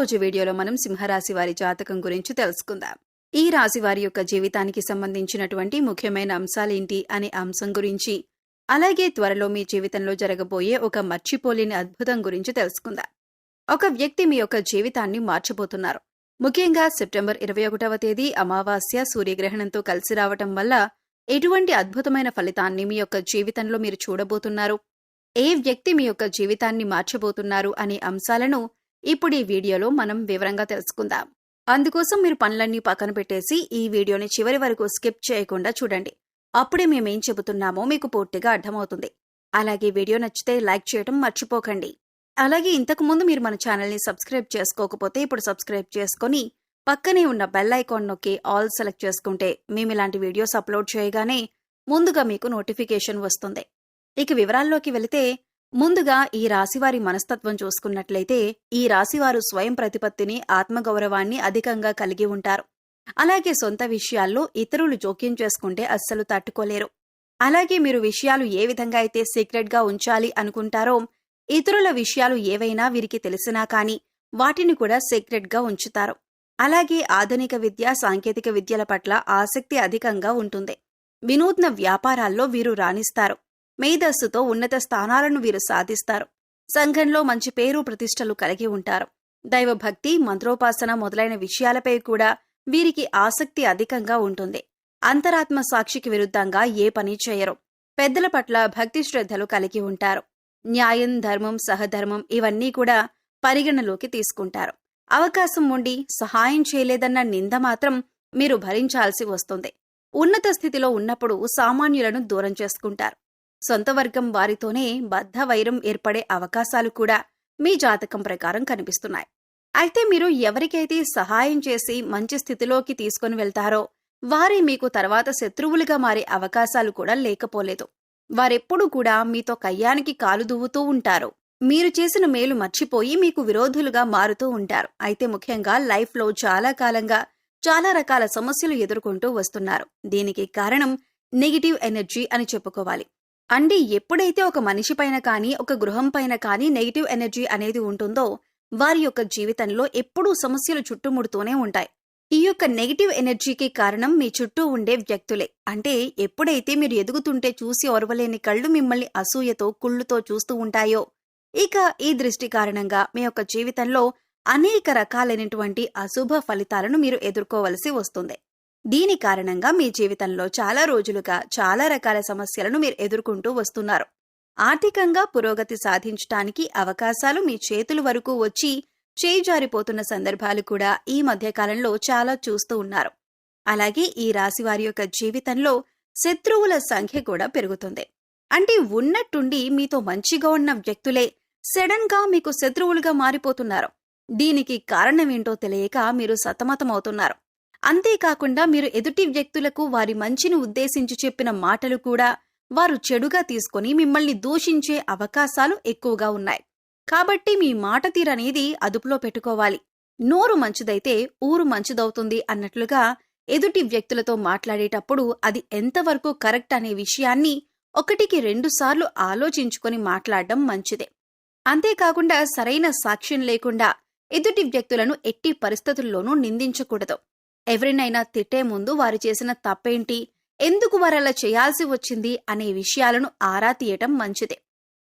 రోజు వీడియోలో మనం సింహరాశి వారి జాతకం గురించి తెలుసుకుందాం. ఈ రాశి వారి యొక్క జీవితానికి సంబంధించినటువంటి ముఖ్యమైన అంశాలేంటి అనే అంశం గురించి అలాగే త్వరలో మీ జీవితంలో జరగబోయే ఒక మర్చిపోలేని అద్భుతం గురించి తెలుసుకుందాం. ఒక వ్యక్తి మీ యొక్క జీవితాన్ని మార్చబోతున్నారు. ముఖ్యంగా సెప్టెంబర్ ఇరవై ఒకటవ తేదీ అమావాస్య సూర్యగ్రహణంతో కలిసి రావటం వల్ల ఎటువంటి అద్భుతమైన ఫలితాన్ని మీ యొక్క జీవితంలో మీరు చూడబోతున్నారు? ఏ వ్యక్తి మీ యొక్క జీవితాన్ని మార్చబోతున్నారు అనే అంశాలను ఇప్పుడు ఈ వీడియోలో మనం వివరంగా తెలుసుకుందాం. అందుకోసం మీరు పనులన్నీ పక్కన పెట్టేసి ఈ వీడియోని చివరి వరకు స్కిప్ చేయకుండా చూడండి. అప్పుడే మేమేం చెబుతున్నామో మీకు పూర్తిగా అర్థమవుతుంది. అలాగే వీడియో నచ్చితే లైక్ చేయడం మర్చిపోకండి. అలాగే ఇంతకు ముందు మీరు మన ఛానల్ని సబ్స్క్రైబ్ చేసుకోకపోతే ఇప్పుడు సబ్స్క్రైబ్ చేసుకొని పక్కనే ఉన్న బెల్ ఐకాన్ నొక్కి ఆల్ సెలెక్ట్ చేసుకుంటే మేము ఇలాంటి వీడియోస్ అప్లోడ్ చేయగానే ముందుగా మీకు నోటిఫికేషన్ వస్తుంది. ఇక వివరాల్లోకి వెళితే ముందుగా ఈ రాశివారి మనస్తత్వం చూసుకున్నట్లయితే ఈ రాశివారు స్వయం ప్రతిపత్తిని ఆత్మగౌరవాన్ని అధికంగా కలిగి ఉంటారు. అలాగే సొంత విషయాల్లో ఇతరులు జోక్యం చేసుకుంటే అస్సలు తట్టుకోలేరు. అలాగే మీరు విషయాలు ఏ విధంగా అయితే సీక్రెట్గా ఉంచాలి అనుకుంటారో ఇతరుల విషయాలు ఏవైనా వీరికి తెలిసినా కానీ వాటిని కూడా సీక్రెట్గా ఉంచుతారు. అలాగే ఆధునిక విద్య సాంకేతిక విద్యల పట్ల ఆసక్తి అధికంగా ఉంటుంది. వినూత్న వ్యాపారాల్లో వీరు రాణిస్తారు. మేధస్సుతో ఉన్నత స్థానాలను వీరు సాధిస్తారు. సంఘంలో మంచి పేరు ప్రతిష్టలు కలిగి ఉంటారు. దైవభక్తి మంత్రోపాసన మొదలైన విషయాలపై కూడా వీరికి ఆసక్తి అధికంగా ఉంటుంది. అంతరాత్మ సాక్షికి విరుద్ధంగా ఏ పని చేయరు. పెద్దల పట్ల భక్తి శ్రద్ధలు కలిగి ఉంటారు. న్యాయం ధర్మం సహధర్మం ఇవన్నీ కూడా పరిగణలోకి తీసుకుంటారు. అవకాశం ఉండి సహాయం చేయలేదన్న నింద మాత్రం మీరు భరించాల్సి వస్తుంది. ఉన్నత స్థితిలో ఉన్నప్పుడు సామాన్యులను దూరం చేసుకుంటారు. సొంత వర్గం వారితోనే బద్ధ వైరం ఏర్పడే అవకాశాలు కూడా మీ జాతకం ప్రకారం కనిపిస్తున్నాయి. అయితే మీరు ఎవరికైతే సహాయం చేసి మంచి స్థితిలోకి తీసుకుని వెళ్తారో వారి మీకు తర్వాత శత్రువులుగా మారే అవకాశాలు కూడా లేకపోలేదు. వారెప్పుడూ కూడా మీతో కయ్యానికి కాలు దువ్వుతూ ఉంటారు. మీరు చేసిన మేలు మర్చిపోయి మీకు విరోధులుగా మారుతూ ఉంటారు. అయితే ముఖ్యంగా లైఫ్లో చాలా కాలంగా చాలా రకాల సమస్యలు ఎదుర్కొంటూ వస్తున్నారు. దీనికి కారణం నెగిటివ్ ఎనర్జీ అని చెప్పుకోవాలి. అంటే ఎప్పుడైతే ఒక మనిషి పైన కానీ ఒక గృహం పైన కానీ నెగిటివ్ ఎనర్జీ అనేది ఉంటుందో వారి యొక్క జీవితంలో ఎప్పుడూ సమస్యలు చుట్టుముడుతూనే ఉంటాయి. ఈ యొక్క నెగిటివ్ ఎనర్జీకి కారణం మీ చుట్టూ ఉండే వ్యక్తులే. అంటే ఎప్పుడైతే మీరు ఎదుగుతుంటే చూసి ఓర్వలేని కళ్ళు మిమ్మల్ని అసూయతో కుళ్ళుతో చూస్తూ ఉంటాయో ఇక ఈ దృష్టి కారణంగా మీ యొక్క జీవితంలో అనేక రకాలైనటువంటి అశుభ ఫలితాలను మీరు ఎదుర్కోవలసి వస్తుంది. దీని కారణంగా మీ జీవితంలో చాలా రోజులుగా చాలా రకాల సమస్యలను మీరు ఎదుర్కొంటూ వస్తున్నారు. ఆర్థికంగా పురోగతి సాధించటానికి అవకాశాలు మీ చేతుల వరకు వచ్చి చేయిజారిపోతున్న సందర్భాలు కూడా ఈ మధ్యకాలంలో చాలా చూస్తూ ఉన్నారు. అలాగే ఈ రాశివారి యొక్క జీవితంలో శత్రువుల సంఖ్య కూడా పెరుగుతుంది. అంటే ఉన్నట్టుండి మీతో మంచిగా ఉన్న వ్యక్తులే సడన్గా మీకు శత్రువులుగా మారిపోతున్నారు. దీనికి కారణమేంటో తెలియక మీరు సతమతమవుతున్నారు. అంతేకాకుండా మీరు ఎదుటి వ్యక్తులకు వారి మంచిని ఉద్దేశించి చెప్పిన మాటలు కూడా వారు చెడుగా తీసుకొని మిమ్మల్ని దూషించే అవకాశాలు ఎక్కువగా ఉన్నాయి. కాబట్టి మీ మాట తీరనేది అదుపులో పెట్టుకోవాలి. నోరు మంచిదైతే ఊరు మంచిదవుతుంది అన్నట్లుగా ఎదుటి వ్యక్తులతో మాట్లాడేటప్పుడు అది ఎంతవరకు కరెక్ట్ అనే విషయాన్ని ఒకటికి రెండుసార్లు ఆలోచించుకొని మాట్లాడడం మంచిదే. అంతేకాకుండా సరైన సాక్ష్యం లేకుండా ఎదుటి వ్యక్తులను ఎట్టి పరిస్థితుల్లోనూ నిందించకూడదు. ఎవరినైనా తిట్టే ముందు వారు చేసిన తప్పేంటి? ఎందుకు వారలా చేయాల్సి వచ్చింది? అనే విషయాలను ఆరా తీయటం మంచిదే.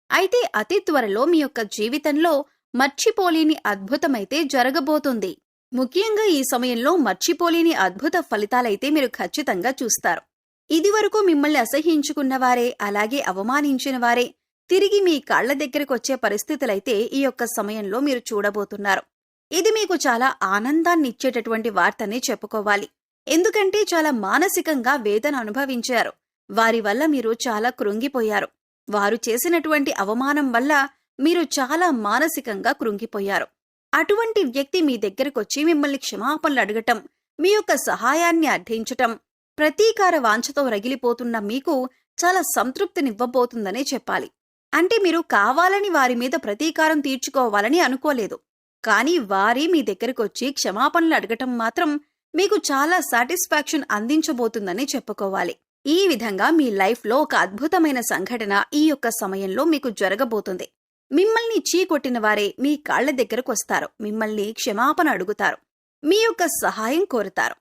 అయితే అతి త్వరలో మీ యొక్క జీవితంలో మర్చిపోలేని అద్భుతమైతే జరగబోతుంది. ముఖ్యంగా ఈ సమయంలో మర్చిపోలేని అద్భుత ఫలితాలైతే మీరు ఖచ్చితంగా చూస్తారు. ఇదివరకు మిమ్మల్ని అసహించుకున్న వారే అలాగే అవమానించిన వారే తిరిగి మీ కాళ్ళ దగ్గరకొచ్చే పరిస్థితులైతే ఈ యొక్క సమయంలో మీరు చూడబోతున్నారు. ఇది మీకు చాలా ఆనందాన్ని ఇచ్చేటటువంటి వార్తనే చెప్పుకోవాలి. ఎందుకంటే చాలా మానసికంగా వేదన అనుభవించారు. వారి వల్ల మీరు చాలా కృంగిపోయారు. వారు చేసినటువంటి అవమానం వల్ల మీరు చాలా మానసికంగా కృంగిపోయారు. అటువంటి వ్యక్తి మీ దగ్గరకొచ్చి మిమ్మల్ని క్షమాపణలు అడగటం మీ యొక్క సహాయాన్ని అర్థించటం ప్రతీకార వాంఛతో రగిలిపోతున్న మీకు చాలా సంతృప్తినివ్వబోతుందనే చెప్పాలి. అంటే మీరు కావాలని వారి మీద ప్రతీకారం తీర్చుకోవాలని అనుకోలేదు. కానీ వారి మీ దగ్గరకొచ్చి క్షమాపణలు అడగటం మాత్రం మీకు చాలా సాటిస్ఫాక్షన్ అందించబోతుందని చెప్పుకోవాలి. ఈ విధంగా మీ లైఫ్లో ఒక అద్భుతమైన సంఘటన ఈ యొక్క సమయంలో మీకు జరగబోతుంది. మిమ్మల్ని చీకొట్టిన వారే మీ కాళ్ళ దగ్గరకు వస్తారు మిమ్మల్ని క్షమాపణ అడుగుతారు. మీ యొక్క సహాయం కోరుతారు.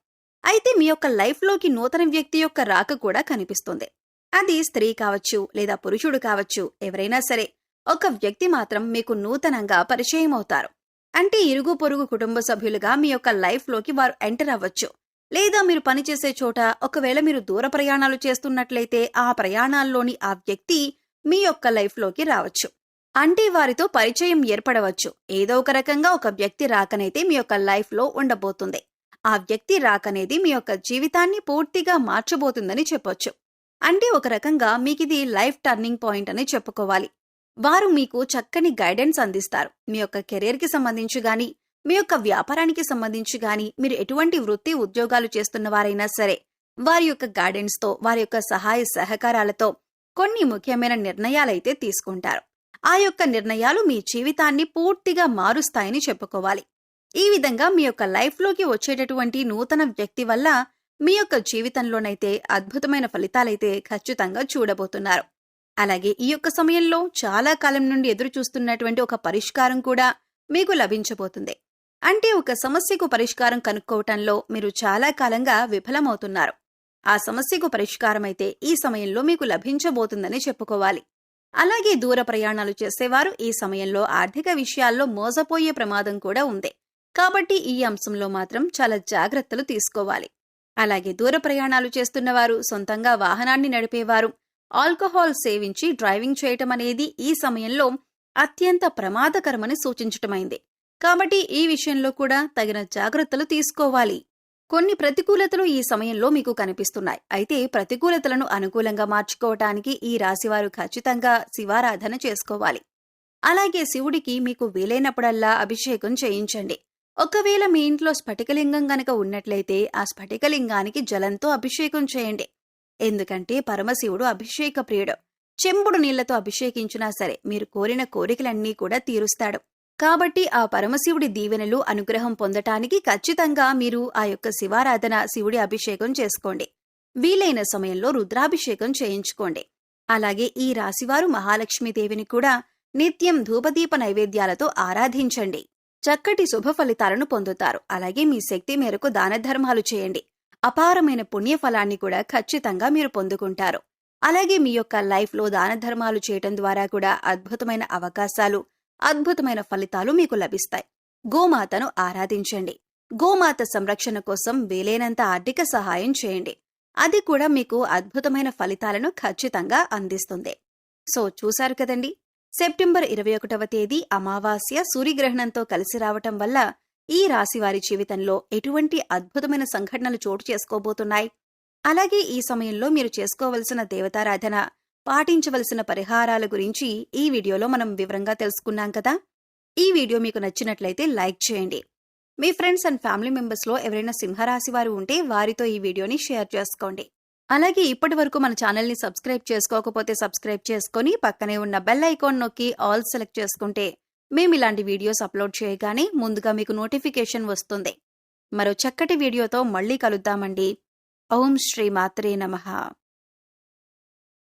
అయితే మీ యొక్క లైఫ్లోకి నూతన వ్యక్తి యొక్క రాక కూడా కనిపిస్తుంది. అది స్త్రీ కావచ్చు లేదా పురుషుడు కావచ్చు ఎవరైనా సరే ఒక వ్యక్తి మాత్రం మీకు నూతనంగా పరిచయం అవుతారు అంటే ఇరుగు పొరుగు కుటుంబ సభ్యులుగా మీ యొక్క లైఫ్లోకి వారు ఎంటర్ అవ్వచ్చు. లేదా మీరు పనిచేసే చోట ఒకవేళ మీరు దూర ప్రయాణాలు చేస్తున్నట్లయితే ఆ ప్రయాణాల్లోని ఆ వ్యక్తి మీ యొక్క లైఫ్లోకి రావచ్చు. అంటే వారితో పరిచయం ఏర్పడవచ్చు. ఏదో ఒక రకంగా ఒక వ్యక్తి రాకనైతే మీ యొక్క లైఫ్లో ఉండబోతుంది. ఆ వ్యక్తి రాకనేది మీ యొక్క జీవితాన్ని పూర్తిగా మార్చబోతుందని చెప్పొచ్చు. అంటే ఒక రకంగా మీకిది లైఫ్ టర్నింగ్ పాయింట్ అని చెప్పుకోవాలి. వారు మీకు చక్కని గైడెన్స్ అందిస్తారు. మీ యొక్క కెరీర్కి సంబంధించి గాని మీ యొక్క వ్యాపారానికి సంబంధించి గాని మీరు ఎటువంటి వృత్తి ఉద్యోగాలు చేస్తున్న వారైనా సరే వారి యొక్క గైడెన్స్తో వారి యొక్క సహాయ సహకారాలతో కొన్ని ముఖ్యమైన నిర్ణయాలైతే తీసుకుంటారు. ఆ యొక్క నిర్ణయాలు మీ జీవితాన్ని పూర్తిగా మారుస్తాయని చెప్పుకోవాలి. ఈ విధంగా మీ యొక్క లైఫ్లోకి వచ్చేటటువంటి నూతన వ్యక్తి వల్ల మీ యొక్క జీవితంలోనైతే అద్భుతమైన ఫలితాలైతే ఖచ్చితంగా చూడబోతున్నారు. అలాగే ఈ యొక్క సమయంలో చాలా కాలం నుండి ఎదురు చూస్తున్నటువంటి ఒక పరిష్కారం కూడా మీకు లభించబోతుంది. అంటే ఒక సమస్యకు పరిష్కారం కనుక్కోవటంలో మీరు చాలా కాలంగా విఫలమవుతున్నారు. ఆ సమస్యకు పరిష్కారం అయితే ఈ సమయంలో మీకు లభించబోతుందని చెప్పుకోవాలి. అలాగే దూర ప్రయాణాలు చేసేవారు ఈ సమయంలో ఆర్థిక విషయాల్లో మోసపోయే ప్రమాదం కూడా ఉంది. కాబట్టి ఈ అంశంలో మాత్రం చాలా జాగ్రత్తలు తీసుకోవాలి. అలాగే దూర ప్రయాణాలు చేస్తున్నవారు సొంతంగా వాహనాన్ని నడిపేవారు. ఆల్కహాల్ సేవించి డ్రైవింగ్ చేయటం అనేది ఈ సమయంలో అత్యంత ప్రమాదకరమని సూచించటమైంది. కాబట్టి ఈ విషయంలో కూడా తగిన జాగ్రత్తలు తీసుకోవాలి. కొన్ని ప్రతికూలతలు ఈ సమయంలో మీకు కనిపిస్తున్నాయి. అయితే ప్రతికూలతలను అనుకూలంగా మార్చుకోవటానికి ఈ రాశివారు ఖచ్చితంగా శివారాధన చేసుకోవాలి. అలాగే శివుడికి మీకు వీలైనప్పుడల్లా అభిషేకం చేయించండి. ఒకవేళ మీ ఇంట్లో స్ఫటికలింగం గనక ఉన్నట్లయితే ఆ స్ఫటికలింగానికి జలంతో అభిషేకం చేయండి. ఎందుకంటే పరమశివుడు అభిషేక ప్రియుడు. చెంబుడు నీళ్ళతో అభిషేకించినా సరే మీరు కోరిన కోరికలన్నీ కూడా తీరుస్తాడు. కాబట్టి ఆ పరమశివుడి దీవెనలు అనుగ్రహం పొందటానికి ఖచ్చితంగా మీరు ఆ యొక్క శివారాధన శివుడి అభిషేకం చేసుకోండి. వీలైన సమయంలో రుద్రాభిషేకం చేయించుకోండి. అలాగే ఈ రాశివారు మహాలక్ష్మీదేవిని కూడా నిత్యం ధూపదీప నైవేద్యాలతో ఆరాధించండి. చక్కటి శుభ ఫలితాలను పొందుతారు. అలాగే మీ శక్తి మేరకు దాన ధర్మాలు చేయండి. అపారమైన పుణ్యఫలాన్ని కూడా ఖచ్చితంగా మీరు పొందుకుంటారు. అలాగే మీ యొక్క లైఫ్లో దాన ధర్మాలు చేయటం ద్వారా కూడా అద్భుతమైన అవకాశాలు అద్భుతమైన ఫలితాలు మీకు లభిస్తాయి. గోమాతను ఆరాధించండి. గోమాత సంరక్షణ కోసం వీలైనంత ఆర్థిక సహాయం చేయండి. అది కూడా మీకు అద్భుతమైన ఫలితాలను ఖచ్చితంగా అందిస్తుంది. సో చూశారు కదండి? సెప్టెంబర్ ఇరవై ఒకటవ తేదీ అమావాస్య సూర్యగ్రహణంతో కలిసి రావటం వల్ల ఈ రాశివారి జీవితంలో ఎటువంటి అద్భుతమైన సంఘటనలు చోటు చేసుకోబోతున్నాయి? అలాగే ఈ సమయంలో మీరు చేసుకోవలసిన దేవతారాధన పాటించవలసిన పరిహారాల గురించి ఈ వీడియోలో మనం వివరంగా తెలుసుకున్నాం కదా? ఈ వీడియో మీకు నచ్చినట్లయితే లైక్ చేయండి. మీ ఫ్రెండ్స్ అండ్ ఫ్యామిలీ మెంబర్స్లో ఎవరైనా సింహరాశి వారు ఉంటే వారితో ఈ వీడియోని షేర్ చేసుకోండి. అలాగే ఇప్పటి వరకు మన ఛానల్ని సబ్స్క్రైబ్ చేసుకోకపోతే సబ్స్క్రైబ్ చేసుకొని పక్కనే ఉన్న బెల్ ఐకాన్ నొక్కి ఆల్ సెలెక్ట్ చేసుకుంటే మేము ఇలాంటి వీడియోస్ అప్లోడ్ చేయగానే ముందుగా మీకు నోటిఫికేషన్ వస్తుంది. మరో చక్కటి వీడియోతో మళ్ళీ కలుద్దామండి. ఓం శ్రీ మాత్రే నమః.